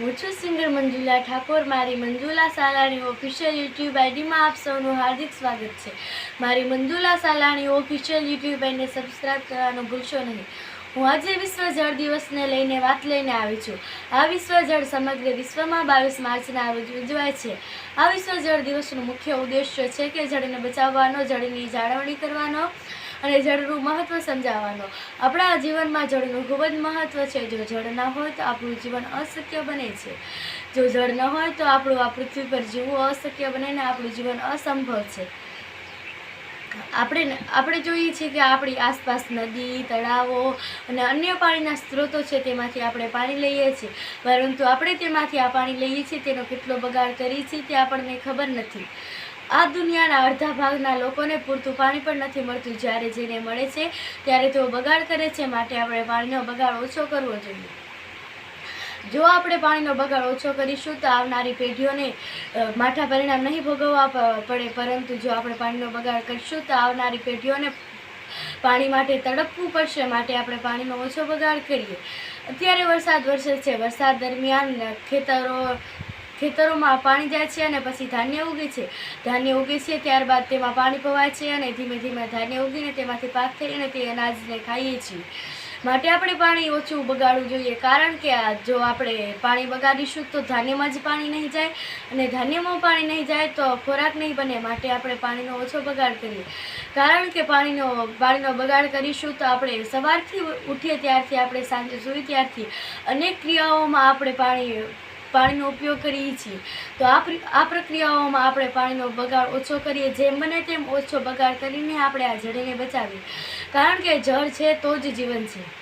હું છું સિંગર મંજુલા ઠાકોર. મારી મંજુલા સાલાણી ઓફિશિયલ યુટ્યુબ આઈડીમાં આપ સૌનું હાર્દિક સ્વાગત છે. મારી મંજુલા સાલાણી ઓફિશિયલ યુટ્યુબ આઈને સબસ્ક્રાઈબ કરવાનું ભૂલશો નહીં. હું આજે વિશ્વ જળ દિવસને લઈને વાત લઈને આવી છું. આ વિશ્વ જળ સમગ્ર વિશ્વમાં બાવીસ માર્ચના રોજ ઉજવાય છે. આ વિશ્વ જળ દિવસનો મુખ્ય ઉદ્દેશ્ય છે કે જળને બચાવવાનો, જળની જાળવણી કરવાનો અને જળનું મહત્ત્વ સમજાવવાનો. આપણા જીવનમાં જળનું ખૂબ જ મહત્ત્વ છે. જો જળ ન હોય તો આપણું જીવન અશક્ય બને છે. જો જળ ન હોય તો આપણું આ પૃથ્વી પર જીવવું અશક્ય બને ને આપણું જીવન અસંભવ છે. આપણે આપણે જોઈએ છીએ કે આપણી આસપાસ નદી, તળાવો અને અન્ય પાણીના સ્ત્રોતો છે તેમાંથી આપણે પાણી લઈએ છીએ. પરંતુ આપણે તેમાંથી આ પાણી લઈએ છીએ, તેનો કેટલો બગાડ કરીએ છીએ તે આપણને ખબર નથી. આ દુનિયાના અડધા ભાગના લોકોને પૂરતું પાણી પણ નથી મળતું. જ્યારે જેને મળે છે, ત્યારે તેઓ બગાડ કરે છે. માટે આપણે પાણીનો બગાડ ઓછો કરવો જોઈએ. જો આપણે પાણીનો બગાડ ઓછો કરીશું તો આવનારી પેઢીઓને માઠા પરિણામ નહીં ભોગવવા પડે. પરંતુ જો આપણે પાણીનો બગાડ કરીશું તો આવનારી પેઢીઓને પાણી માટે તડપવું પડશે, માટે આપણે પાણીનો ઓછો બગાડ કરીએ. અત્યારે વરસાદ વરસે છે. વરસાદ દરમિયાન ખેતરો, ખેતરોમાં પાણી જાય છે અને પછી ધાન્ય ઉગે છે. ધાન્ય ઉગે છે ત્યારબાદ તેમાં પાણી પવાય છે અને ધીમે ધીમે ધાન્ય ઉગીને તેમાંથી પાક થઈને તે અનાજને ખાઈએ છીએ. માટે આપણે પાણી ઓછું બગાડવું જોઈએ. કારણ કે જો આપણે પાણી બગાડીશું તો ધાન્યમાં જ પાણી નહીં જાય અને ધાન્યમાં પાણી નહીં જાય તો ખોરાક નહીં બને માટે આપણે પાણીનો ઓછો બગાડ કરીએ. કારણ કે પાણીનો પાણીનો બગાડ કરીશું તો આપણે સવારથી ઉઠીએ ત્યારથી આપણે સાંજે જોઈએ ત્યારથી અનેક ક્રિયાઓમાં આપણે પાણી પાણીનો ઉપયોગ કરીએ છીએ. તો આ આ પ્રક્રિયાઓમાં આપણે પાણીનો બગાડ ઓછો કરીએ, જેમ બને તેમ ઓછો બગાડ કરીને આપણે આ જળને બચાવીએ. કારણ કે જળ છે તો જ જીવન છે.